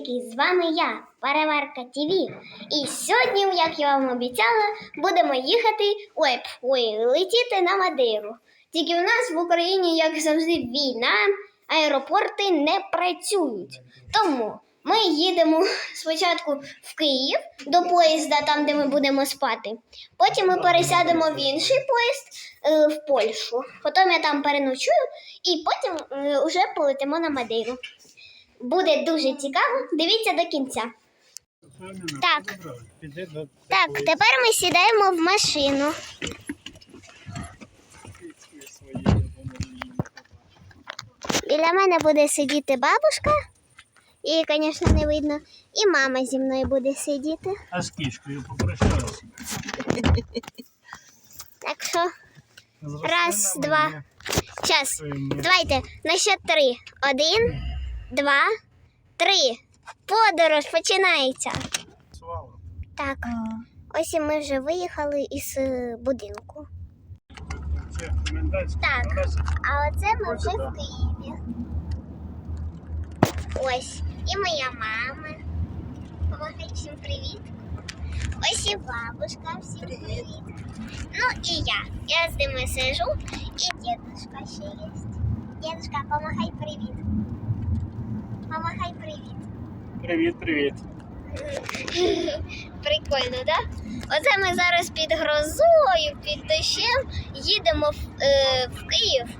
привітики! З вами я, Переварка ТВ. І сьогодні, як я вам обіцяла, будемо їхати ой, ой, летіти на Мадейру. Тільки в нас в Україні, як завжди, війна, аеропорти не працюють. Тому ми їдемо спочатку в Київ до поїзда, там, де ми будемо спати. Потім ми пересядемо в інший поїзд е, в Польщу. Потім я там переночую і потім е, вже полетимо на Мадейру. Буде дуже цікаво. Дивіться до кінця. Так. Так, тепер ми сідаємо в машину. Біля мене буде сидіти бабушка. Її, звісно, не видно. І мама зі мною буде сидіти. А з кішкою попрощалася. Так що, Раз, два. час. Давайте на ще три. Один, два, три. Подорож починається. Так, ось і ми вже виїхали із е, будинку. Так. А оце ми вже в Києві. Ось і моя мама. Помагай всім привіт. Ось і бабушка, всім привіт. Ну і я. Я з ними сижу, і дедушка ще є. Дедушка, помагай привіт. Помагай привіт. Привіт, привіт. Прикольно, так? Да? Оце ми зараз під грозою, під дощем їдемо в, е, в Київ.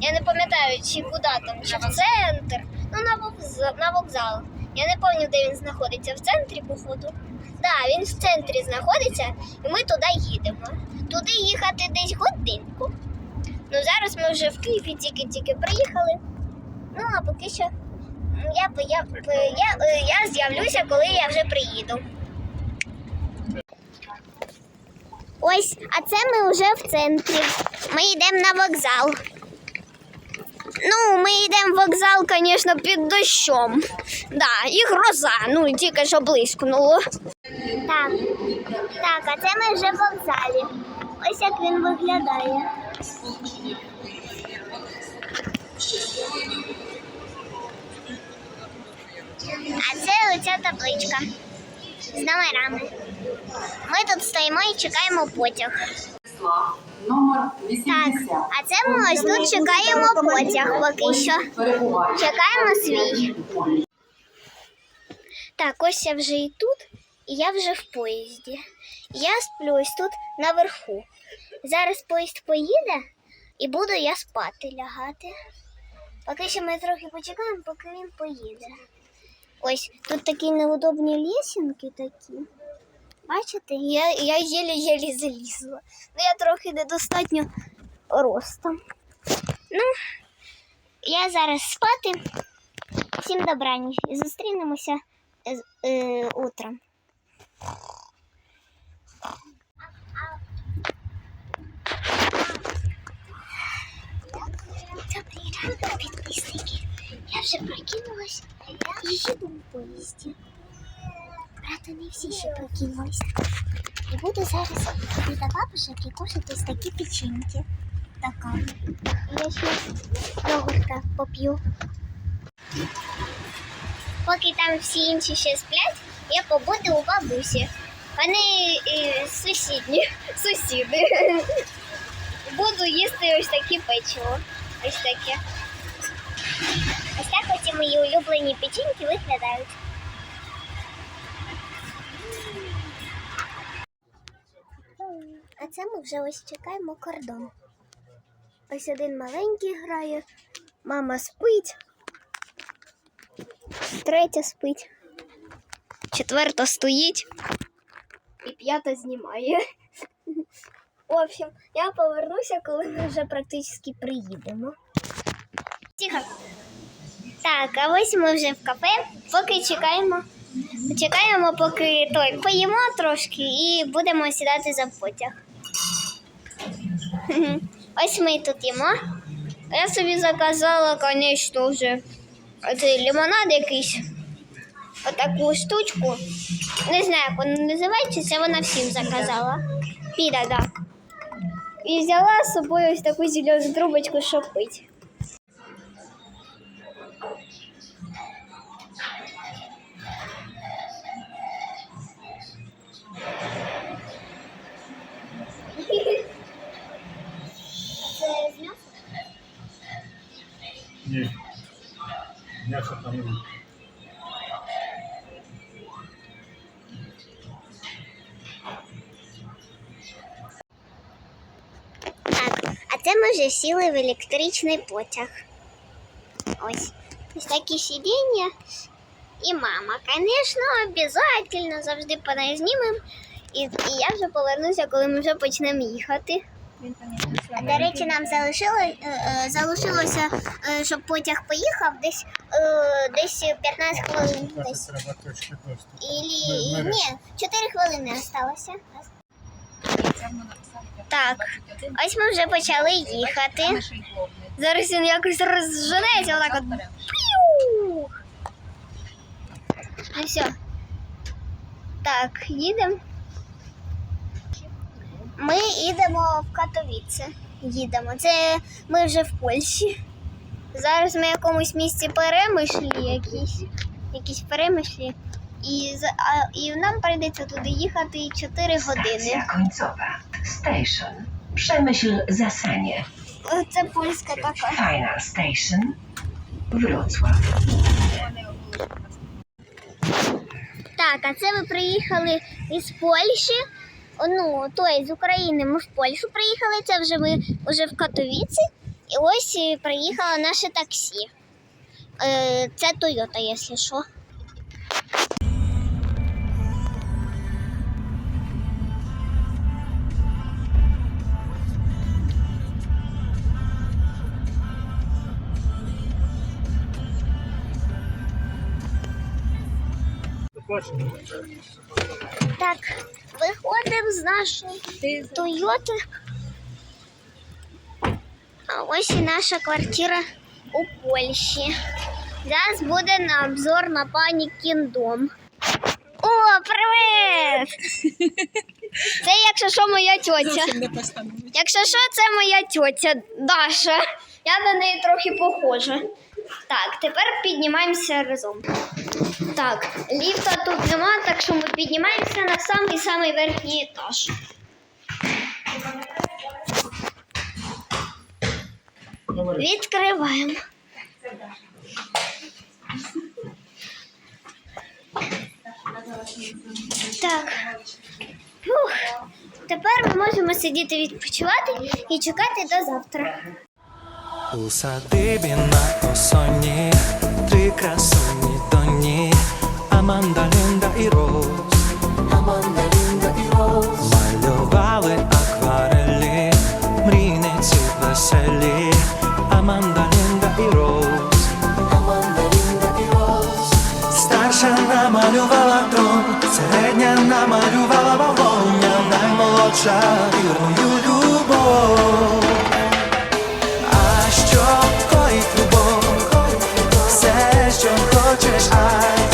Я не пам'ятаю, чи куди там, чи в центр. Ну, на вокзал, на вокзал. Я не пам'ятаю, де він знаходиться. В центрі, походу. Так, да, він в центрі знаходиться, і ми туди їдемо. Туди їхати десь годинку. Ну, зараз ми вже в Києві тільки-тільки приїхали. Ну, а поки що я, я, я, я, я з'явлюся, коли я вже приїду. Ось, а це ми вже в центрі. Ми йдемо на вокзал. Ну, ми йдемо в вокзал, звісно, під дощом. Да, і гроза, ну тільки що блискнуло. Так, так, а це ми вже в вокзалі. Ось як він виглядає. А це оця табличка з номерами. Ми тут стоїмо і чекаємо потяг. Номер Так, а це ми ось тут чекаємо потяг поки що. Чекаємо свій. Так, ось я вже і тут, і я вже в поїзді. Я сплю ось тут наверху. Зараз поїзд поїде і буду я спати лягати. Поки що ми трохи почекаємо, поки він поїде. Ось тут такі неудобні лісінки такі. Бачите, я, я єлі-єлі залізла. Ну, я трохи недостатньо ростом. Ну, я зараз спати. Всім добраніч. І зустрінемося е, е, утром. Добрий ранок, підписники. Я вже прокинулась і їду в поїзді. Правда, не всі ще прокинулися. І буду зараз до бабушек і кушати ось такі печеньки. Така. Я ще йогурта поп'ю. Поки там всі інші ще сплять, я побуду у бабусі. Вони е, сусідні, сусіди. Буду їсти ось такі печиво. Ось таке. Ось так ось і мої улюблені печеньки виглядають. А це ми вже ось чекаємо кордон. Ось один маленький грає, мама спить, третя спить, четверта стоїть і п'ята знімає. В общем, я повернуся, коли ми вже практично приїдемо. Тихо. Так, а ось ми вже в кафе, поки чекаємо. Чекаємо, поки той поїмо трошки і будемо сідати за потяг. Ось ми тут їмо. Я собі заказала, звісно, вже оцей лимонад якийсь. Отаку штучку. Не знаю, як вона називається, це вона всім заказала. Піда, да. І взяла з собою ось таку зелену трубочку, щоб пити. Так, а це ми вже сіли в електричний потяг. Ось. Ось такі сидіння. І мама, звісно, обов'язково завжди по. І, і я вже повернуся, коли ми вже почнемо їхати. До речі, нам залишило, е, е, залишилося, е, щоб потяг поїхав десь, десь 15 хвилин. Десь. Треба точки доступу. Ілі... Ні, 4 хвилини залишилося. Так, ось ми вже почали їхати. Зараз він якось розженеться, отак от. Піу! Ну все. Так, їдемо. Ми їдемо в Катовіце. Їдемо. Це ми вже в Польщі. Зараз ми в якомусь місці перемишлі якісь. Якісь перемишлі. І, а, і нам прийдеться туди їхати 4 години. Stacja końcowa. Station. Przemyśl Zasanie. Це польська така. Final Station. Wrocław. Так, а це ми приїхали із Польщі. Ну, то є з України ми в Польщу приїхали. Це вже ми вже в Катовіці. І ось приїхало наше таксі. Е, це Toyota, якщо що. Так, виходимо з нашої Тойоти. А ось і наша квартира у Польщі. Зараз буде на обзор на пані Кіндом. О, привіт! Це, якщо що, моя тьотя. Якщо що, це моя тьотя Даша. Я на неї трохи похожа. Так, тепер піднімаємося разом. Так, ліфта тут нема, так що ми піднімаємося на самий самий верхній етаж. Відкриваємо. Так. Фух. Тепер ми можемо сидіти відпочивати і чекати до завтра. У садибі на осоні три красуні доні Аманда, Лінда і Роз намалювала а наймолодша вірною любов а що коїть любов? Все, що хочеш, а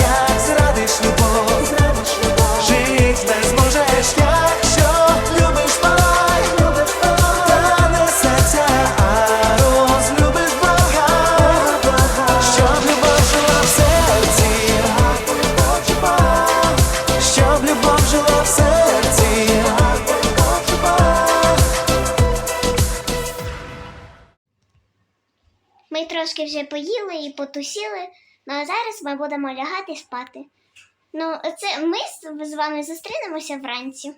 трошки вже поїли і потусіли, ну а зараз ми будемо лягати спати. Ну, це ми з вами зустрінемося вранці.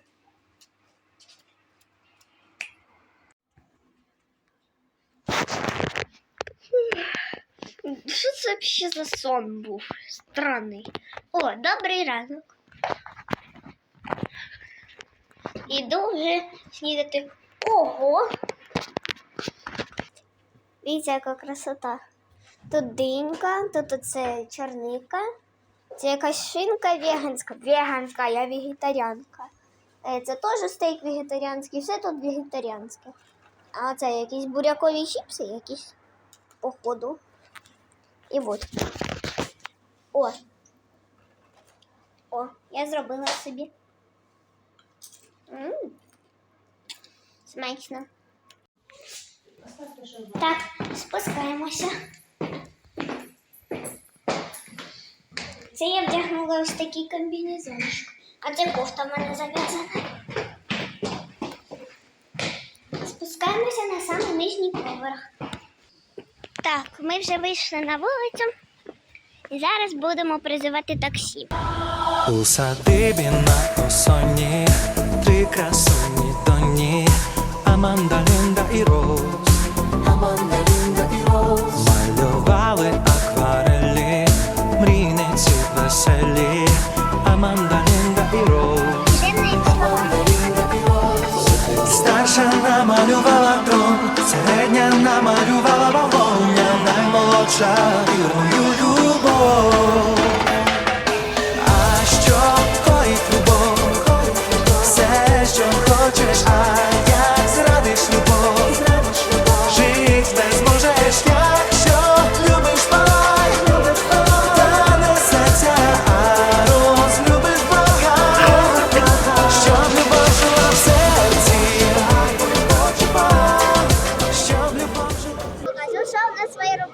Що це взагалі за сон був? Странний. О, добрий ранок. Іду вже снідати. Ого! Дивіться, яка красота. Тут динька, тут оце чорника. Це якась шинка веганська. Веганська, я вегетаріанка. Е, Це теж стейк вегетаріанський, все тут вегетаріанське. А це якісь бурякові чіпси, якісь походу. І от. О. О, я зробила собі. М. Смачно. Так, спускаємося. Це я вдягнула ось такий комбінезончик. А це кофта в мене зав'язана. Спускаємося на самий нижній поверх. Так. Ми вже вийшли на вулицю. І зараз будемо призивати таксі. У садибі на осоні три красуні доні Аманда, Лінда і Роз намалювала вогоня, наймолодша вірною любов. А що коїть любов? Все, що хочеш, а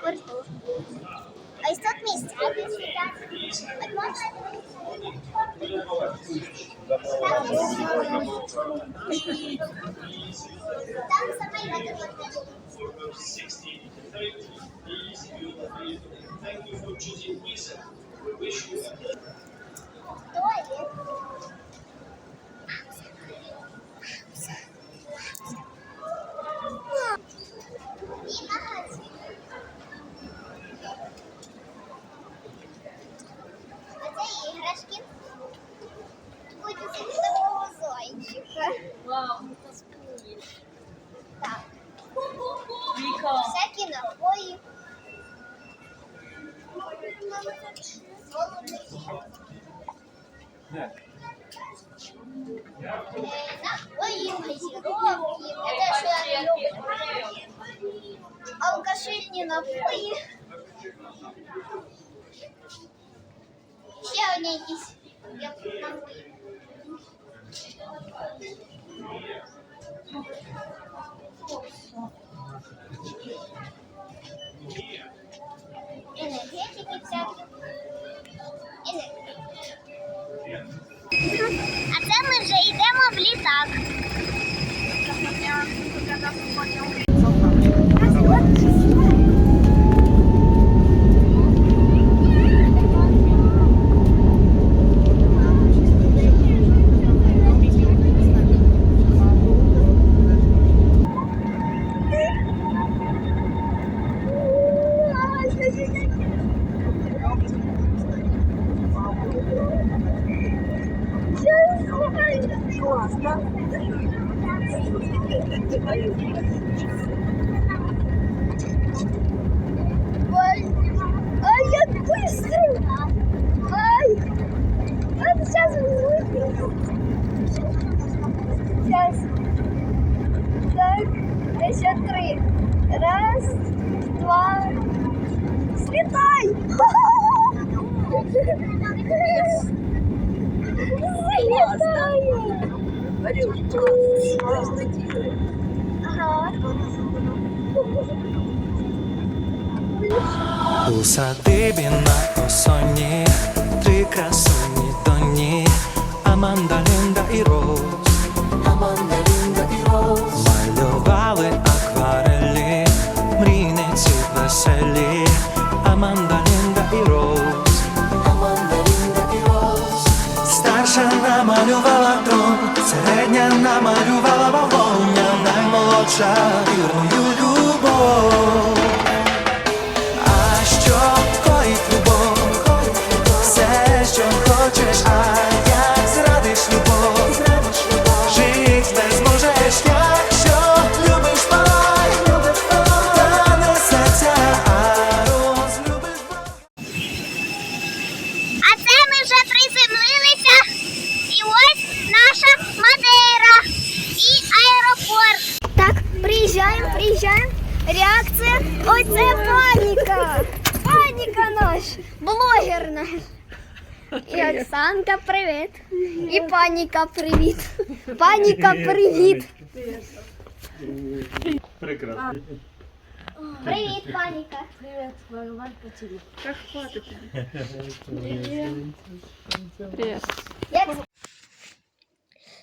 аеропорту. Ось тут місця. От можна Там самоліти Хто є? І магазин. А це іграшки. Будуть з такого зайчика. Вау, ну це спуєш. Так, Віка. всякі напої. Солодощі. Е, Напої, газіровки. Це що я люблю. Алкашильні напої. Ще одні якісь як напої. Енергетики всякі. А це ми вже йдемо в літак. Ой, ай, сейчас. Так, еще три. Раз, два. Слетай! У садибі на осоні три красуні доні Аманда, Лінда і Роз середня намалювала вогоня, наймолодша вірною любов. А що І Оксанка, привіт. І паніка, привіт. Паніка, привіт. Прекрасно. Привіт, паніка. Як...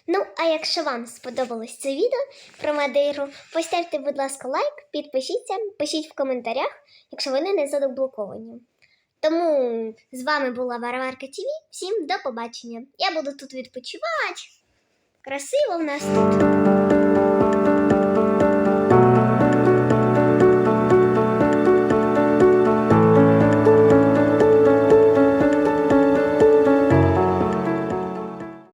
Ну, а якщо вам сподобалось це відео про Мадейру, поставте, будь ласка, лайк, підпишіться, пишіть в коментарях, якщо вони не заблоковані. Тому з вами була Варварка ТВ. Всім до побачення. Я буду тут відпочивати. Красиво в нас тут.